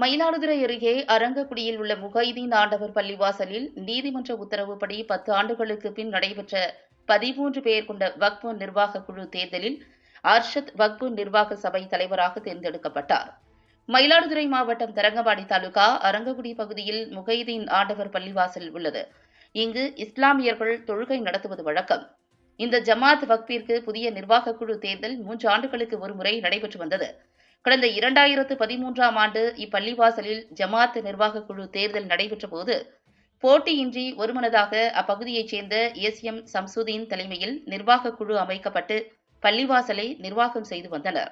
மயிலாடுதுறை அருகே அரங்கக்குடியில் உள்ள முகைதீன் ஆண்டவர் பள்ளிவாசலில் நீதிமன்ற உத்தரவுப்படி பத்து ஆண்டுகளுக்கு பின் நடைபெற்ற பதிமூன்று பேர் கொண்ட வக்பு நிர்வாக குழு தேர்தலில் அர்ஷத் வக்பு நிர்வாக சபை தலைவராக தேர்ந்தெடுக்கப்பட்டார். மயிலாடுதுறை மாவட்டம் தரங்கம்பாடி தாலுகா அரங்கக்குடி பகுதியில் முகைதீன் ஆண்டவர் பள்ளிவாசல் உள்ளது. இங்கு இஸ்லாமியர்கள் தொழுகை நடத்துவது வழக்கம். இந்த ஜமாத் வக்பிற்கு புதிய நிர்வாகக் குழு தேர்தல் மூன்று ஆண்டுகளுக்கு ஒருமுறை நடைபெற்று வந்தது. கடந்த இரண்டாயிரத்து பதிமூன்றாம் ஆண்டு இப்பள்ளிவாசலில் ஜமாத் நிர்வாகக் குழு தேர்தல் நடைபெற்ற போது போட்டியின்றி ஒருமனதாக அப்பகுதியைச் சேர்ந்த எஸ். எம். சம்சுதீன் தலைமையில் நிர்வாக குழு அமைக்கப்பட்டு பள்ளிவாசலை நிர்வாகம் செய்து வந்தனர்.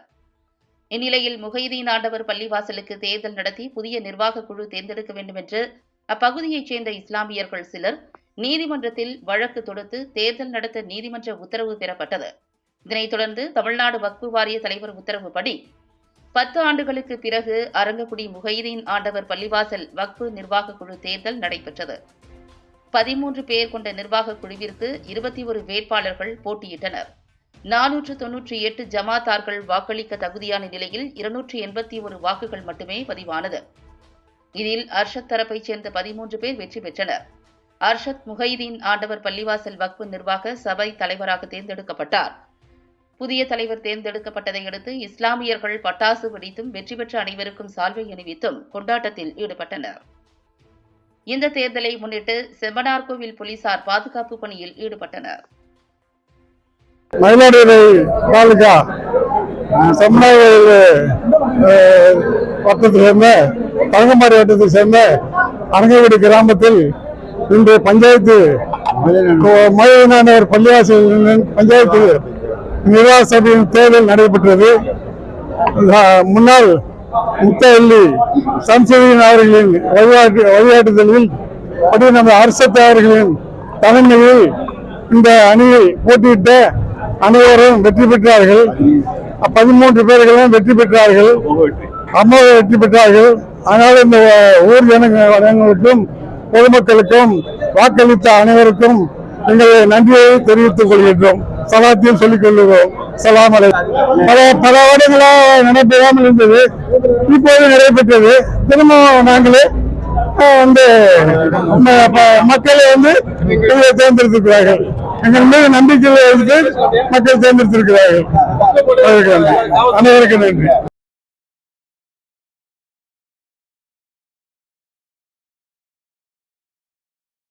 இந்நிலையில் முகைதீன் ஆண்டவர் பள்ளிவாசலுக்கு தேர்தல் நடத்தி புதிய நிர்வாகக் குழு தேர்ந்தெடுக்க வேண்டும் என்று அப்பகுதியைச் சேர்ந்த இஸ்லாமியர்கள் சிலர் நீதிமன்றத்தில் வழக்கு தொடுத்து தேர்தல் நடத்த நீதிமன்ற உத்தரவு பெறப்பட்டது. இதனைத் தொடர்ந்து தமிழ்நாடு வக்பு வாரிய தலைவர் உத்தரவுப்படி பத்து ஆண்டுகளுக்கு பிறகு அரங்கக்குடி முகைதீன் ஆண்டவர் பள்ளிவாசல் வக்பு நிர்வாகக் குழு தேர்தல் நடைபெற்றது. பதிமூன்று பேர் கொண்ட நிர்வாகக் குழுவிற்கு இருபத்தி ஒரு வேட்பாளர்கள் போட்டியிட்டனர். நானூற்று தொன்னூற்றி எட்டு ஜமாத்தார்கள் வாக்களிக்க தகுதியான நிலையில் இருநூற்றி எண்பத்தி ஒரு வாக்குகள் மட்டுமே பதிவானது. இதில் அர்ஷத் தரப்பைச் சேர்ந்த பதிமூன்று பேர் வெற்றி பெற்றனர். அர்ஷத் முகைதீன் ஆண்டவர் பள்ளிவாசல் வக்பு நிர்வாக சபை தலைவராக தேர்ந்தெடுக்கப்பட்டார். புதிய தலைவர் தேர்ந்தெடுக்கப்பட்டதை அடுத்து இஸ்லாமியர்கள் பட்டாசு வெடித்தும் வெற்றி பெற்ற அனைவருக்கும் சால்வை அணிவித்தும் கொண்டாட்டத்தில் ஈடுபட்டனர். இந்த தேர்தலை முன்னிட்டு செம்பனார்கோவில் போலீசார் பாதுகாப்பு பணியில் ஈடுபட்டனர். மயிலாடுதுறை தாலுகா செம்மனாயில் வட்டத்தை சேர்ந்த தரங்கம்பாடி வட்டத்தை சேர்ந்த அரங்கவீடு கிராமத்தில் இன்று பஞ்சாயத்து மயிலானவர் பள்ளிவாசல் பஞ்சாயத்து நிர்வாக சபையின் தேர்தல் நடைபெற்றது. முன்னாள் முத்தவல்லி சம்சதியின் அவர்களின் வழிகாட்டு வழிகாட்டுதலில் படி நம்ம அரசத்து அவர்களின் தலைமையில் இந்த அணியை போட்டியிட்ட அனைவரும் வெற்றி பெற்றார்கள். பதிமூன்று பேர்களும் வெற்றி பெற்றார்கள். அம்மா வெற்றி பெற்றார்கள். அதனால் இந்த ஊர் ஜனங்களுக்கும் பொதுமக்களுக்கும் வாக்களித்த அனைவருக்கும் எங்களை நன்றியை தெரிவித்துக் கொள்கின்றோம். சலாத்தையும் சொல்லிக் கொள்கிறோம் சலாம் அலை பல பல வருடங்களா நடைபெறாமல் இருந்தது. இப்போது நடைபெற்றது. திரும்பவும் நாங்களே வந்து ப- மக்களை வந்து எங்களை தேர்ந்தெடுத்திருக்கிறார்கள். எங்கள் மீது நம்பிக்கையில் இருந்து மக்கள் தேர்ந்தெடுத்திருக்கிறார்கள். அனைவருக்கும் நன்றி.